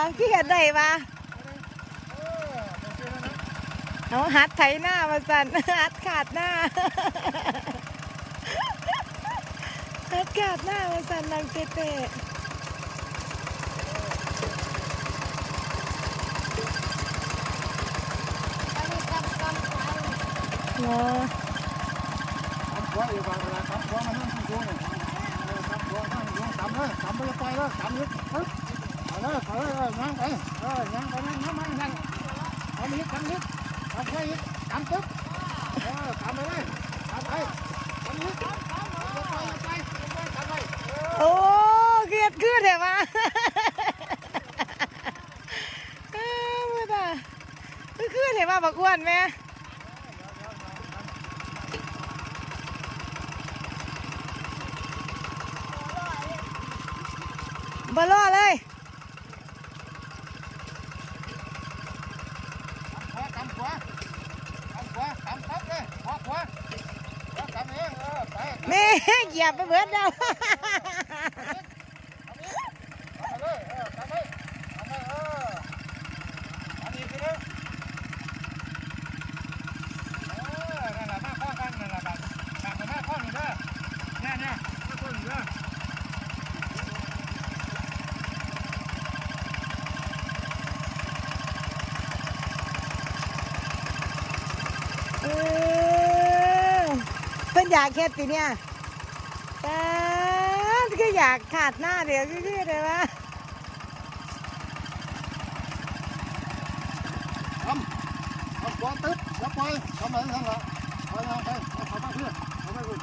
ฮ็ดได้ปะเออโอเคแล้วนะเอาหัดไถหน้ามาสั่นหัดขาดหน้าหัดขาดหน้ามาสั่นนางเตเต้อันนี้กำกำขวาเลยเนาะทำหัวอยู่บางเวลาทำหัวมานั่งที่ดูเนี่ยเออทำหัวนั่งดูทำเลยทำไปเลยไปเลยทำเลยปึ๊บไป เลยเลยเออนั่งไปเออนั่งไปนั่งนั่งนั่งนั่งทำอีกทำอีกทำไปอีกทำปึ๊บเออทำไปเลยทำไปทำอีกทำไปไปไปไปทำไปเออโอ้เกลียดขึ้นเหรอวะเอ้าบ่ตาคือขึ้นเหรอวะบักอ้วนแม่บ่อเลย ม่เหยียบไปเบิดแล้ว ทำไปเลยเออทำไปทำไปเออทำอีกทีนึงเออนั่นแหละมาข้อกันนั่นแหละแบบแบบมาข้อหนึ่งเด้อเนี่ยเนี่ยมาข้อหนึ่งเด้อ เออเพิ่น อ อยากแค่ตีเนี่ยแต่ก็อยากขาดหน้าเดี๋ยวคือเลยวะทำทำควาตึ๊บแล้วไปทำอะไปนั่นแหละไปทำไปเอาไปเพื่อนเอาไปคุณ